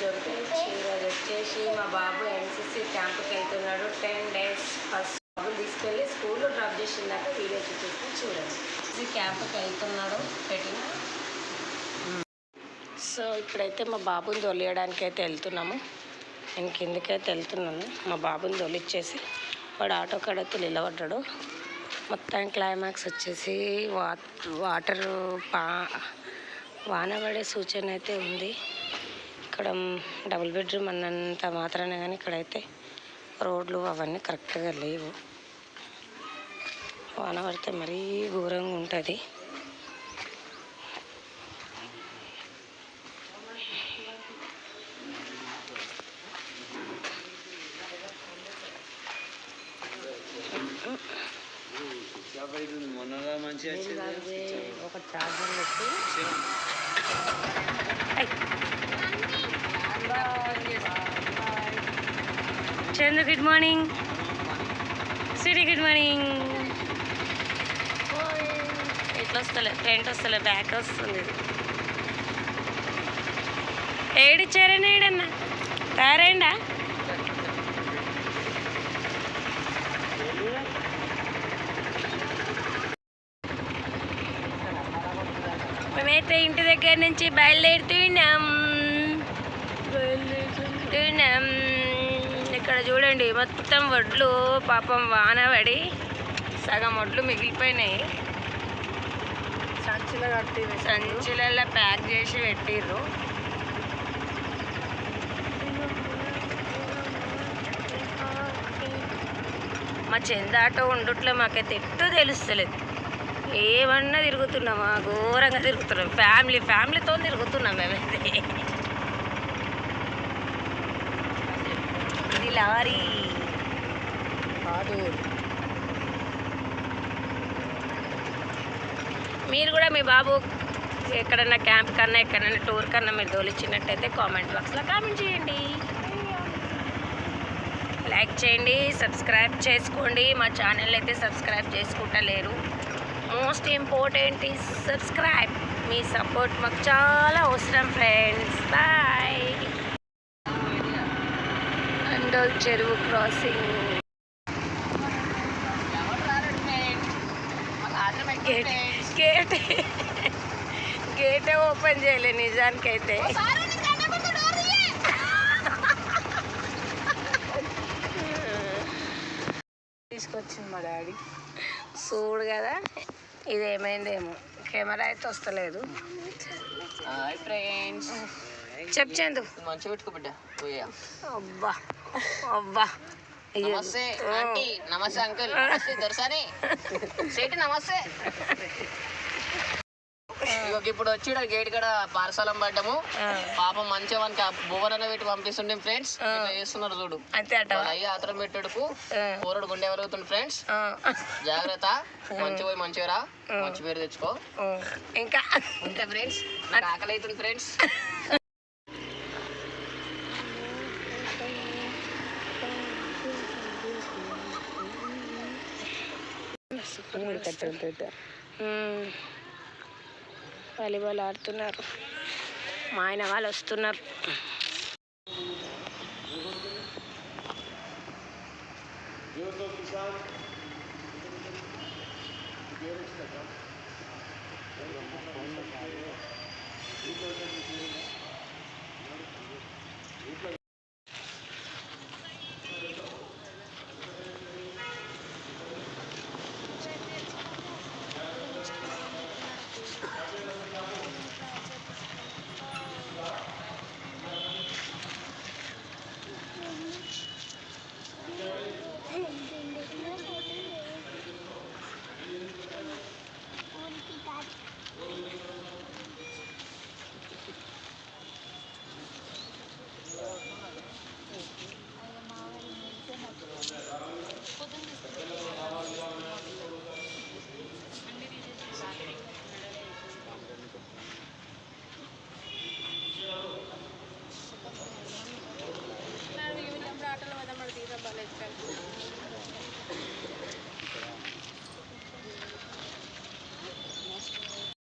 జంపించి ఈరోజు వచ్చేసి మా బాబు ఎన్సీసీ క్యాంప్కి వెళ్తున్నాడు. టెన్ డేస్ ఫస్ట్ బాబు తీసుకెళ్ళి స్కూల్లో డ్రాప్ చేసిందాక వీడియో చూపిస్తే చూడండి. క్యాంప్కి వెళ్తున్నాడు పెట్టిన. సో ఇప్పుడైతే మా బాబుని దొలియడానికి అయితే వెళ్తున్నాము. నేను కిందకైతే వెళ్తున్నాను. మా బాబుని తొలిచ్చేసి వాడు ఆటో కాడైతే నిలబడ్డాడు. మొత్తం క్లైమాక్స్ వచ్చేసి వా వాటర్ పా వాన పడే సూచన అయితే ఉంది. ఇక్కడ డబుల్ బెడ్రూమ్ అన్నంత మాత్రమే కానీ ఇక్కడైతే రోడ్లు అవన్నీ కరెక్ట్గా లేవు. వాన పడితే మరీ ఘోరంగా ఉంటుంది. ఒక చార్జర్ పెట్టి చందు గుడ్ మార్నింగ్ సిడి గుడ్ మార్నింగ్ ఇట్లా వస్తలే ఫ్రంట్ వస్తలే బ్యాక్ వస్తుంది ఏడిచ్చారని ఏడన్నా? తయారైందా మేమైతే ఇంటి దగ్గర నుంచి బయలుదేరుతున్నాం ఇక్కడ చూడండి మొత్తం వడ్లు పాపం వాన పడి సగం వడ్లు మిగిలిపోయినాయి. సంచిలో కట్టి సంచులలో ప్యాక్ చేసి పెట్టిర్రు. మా చెందాటో ఉండుట్లో మాకైతే ఎట్టు తెలుస్తలేదు. ఏమన్నా తిరుగుతున్నామా ఘోరంగా తిరుగుతున్నాం. ఫ్యామిలీ ఫ్యామిలీతో తిరుగుతున్నాం మేమైతే. లారీ కాదు. మీరు కూడా మీ బాబు ఎక్కడన్నా క్యాంప్ కన్నా ఎక్కడన్నా టూర్ కన్నా మీరు తోలిచ్చినట్టయితే కామెంట్ బాక్స్లో కామెంట్ చేయండి. లైక్ చేయండి సబ్స్క్రైబ్ చేసుకోండి. మా ఛానల్ అయితే సబ్స్క్రైబ్ చేసుకుంటలేరు మోస్ట్ ఇంపార్టెంట్ ఈజ్ సబ్స్క్రైబ్. మీ సపోర్ట్ మాకు చాలా అవసరం ఫ్రెండ్స్. బాయ్. అండోల్ చెరువు క్రాసింగ్ గేట్ గేట్ గేటే ఓపెన్ చేయలే నిజానికైతే. తీసుకొచ్చింది మా డాడీ. చూడు కదా ఇది ఏమైందేమో. కెమెరా అయితే వస్తలేదు. Hi friends. చెప్పు చందు. మంచిగా పెట్టుకో బిడ్డ. పోయా అబ్బా. అబ్బా. నమస్తే ఆంటీ. నమస్తే అంకుల్. నమస్తే దొరసాని. సేటి నమస్తే. ఇగో ఇప్పుడు వచ్చి గేట్ కాడ పార్సలం పడ్డము. పాపం మంచిగా మనకి భువన పెట్టి పంపిస్తుండే ఫ్రెండ్స్. ఇట్లా చేస్తున్నారు చూడు. అంతే అయ్యి ఆత్రం పెట్టడుకు కూరడు గుండె ఎవరుగుతుంది ఫ్రెండ్స్. జాగ్రత్త. మంచి పోయి మంచిగా రా. మంచి పేరు తెచ్చుకో. ఇంకా? అంతే ఫ్రెండ్స్. ఆకలి అవుతుంది ఫ్రెండ్స్. ఉమ్. వాలీబాల్ ఆడుతున్నారు మా ఆయన వాళ్ళు వస్తున్నారు